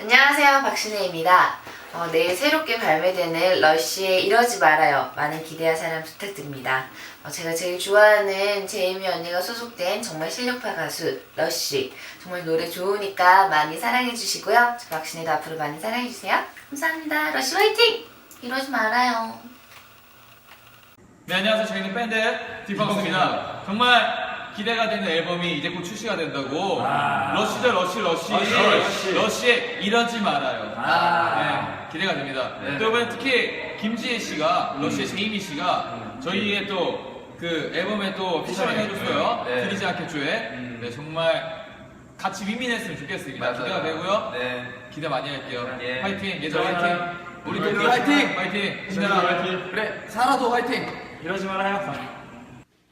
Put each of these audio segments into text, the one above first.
안녕하세요 박신혜입니다. 어, 내일 새롭게 발매되는 러쉬의 이러지 말아요. 많은 기대와 사랑 부탁드립니다. 어, 제가 제일 좋아하는 제이미 언니가 소속된 정말 실력파 가수 러쉬. 정말 노래 좋으니까 많이 사랑해 주시고요. 저 박신혜도 앞으로 많이 사랑해 주세요. 감사합니다. 러쉬 화이팅! 이러지 말아요. 네 안녕하세요 저희는 밴드 딥펑스입니다 정말 기대가 되는 앨범이 이제 곧 출시가 된다고 러쉬죠 러쉬 러쉬 러쉬, 러쉬. 에 이러지 말아요 아. 네, 기대가 됩니다 네. 또 이번에 특히 김지혜 씨가 러쉬의 제이미 씨가 저희의 또 그 앨범에 또 피처링 해줬어요 네. 들리지 않겠죠에 음. 네 정말 같이 윈윈했으면 좋겠습니다 맞아요. 기대가 되고요 네. 기대 많이 할게요 예. 화이팅 예전 좋아요. 화이팅 우리 또 화이팅! 화이팅 신나라 화이팅 그래, 사라도 화이팅! 이러지 말아요.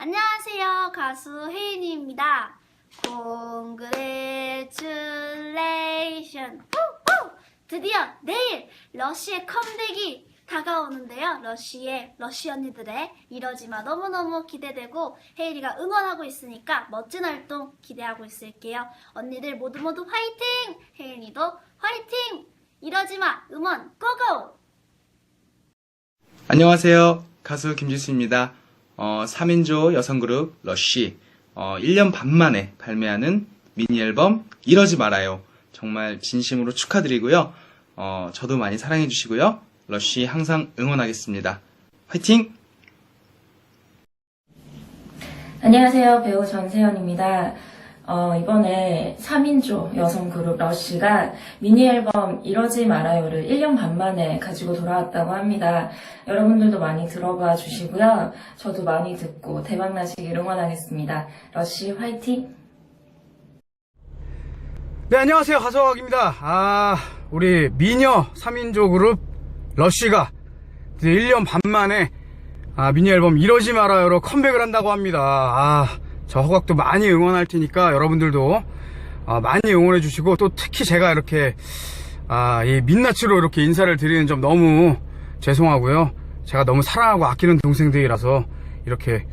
안녕하세요. 가수 혜인입니다. Congratulation. 후! 드디어 내일 러쉬의 컴백이 다가오는데요. 러쉬의 러쉬 언니들의 이러지마 너무너무 기대되고 혜인이가 응원하고 있으니까 멋진 활동 기대하고 있을게요. 언니들 모두 모두 화이팅! 혜인이도 화이팅! 이러지마 음원 고고! 안녕하세요. 가수 김지수입니다. 어, 3인조 여성그룹 러쉬. 어, 1년 반 만에 발매하는 미니 앨범 이러지 말아요. 정말 진심으로 축하드리고요. 어, 저도 많이 사랑해 주시고요. 러쉬 항상 응원하겠습니다. 화이팅! 안녕하세요. 배우 전세연입니다. 어, 이번에 3인조 여성 그룹 러쉬가 미니 앨범 이러지 말아요를 1년 반 만에 가지고 돌아왔다고 합니다. 여러분들도 많이 들어봐 주시고요. 저도 많이 듣고 대박나시길 응원하겠습니다. 러쉬 화이팅! 네, 안녕하세요. 가수학입니다. 아, 우리 미녀 3인조 그룹 러쉬가 이제 1년 반 만에 아, 미니 앨범 이러지 말아요로 컴백을 한다고 합니다. 아, 저 허각도 많이 응원할 테니까 여러분들도 아, 많이 응원해 주시고 또 특히 제가 이렇게 아, 이 민낯으로 이렇게 인사를 드리는 점 너무 죄송하고요. 제가 너무 사랑하고 아끼는 동생들이라서 이렇게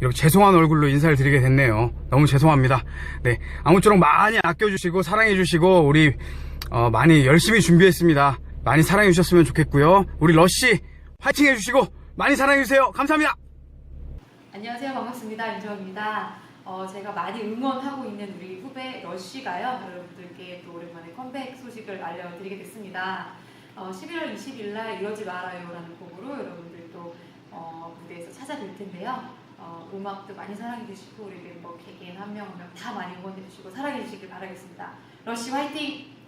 이렇게 죄송한 얼굴로 인사를 드리게 됐네요. 너무 죄송합니다. 네. 아무쪼록 많이 아껴주시고, 사랑해주시고, 우리, 어, 많이 열심히 준비했습니다. 많이 사랑해주셨으면 좋겠고요. 우리 러쉬, 화이팅 해주시고, 많이 사랑해주세요. 감사합니다. 안녕하세요. 반갑습니다. 윤정입니다. 어, 제가 많이 응원하고 있는 우리 후배 러쉬가요. 여러분들께 또 오랜만에 컴백 소식을 알려드리게 됐습니다. 어, 11월 20일 날 이러지 말아요라는 곡으로 여러분들 또 어, 무대에서 찾아뵐 텐데요. 어, 음악도 많이 사랑해 주시고 우리 멤버 개개인 한 명 한 명 다 많이 응원해 주시고 사랑해 주시길 바라겠습니다. 러쉬 화이팅!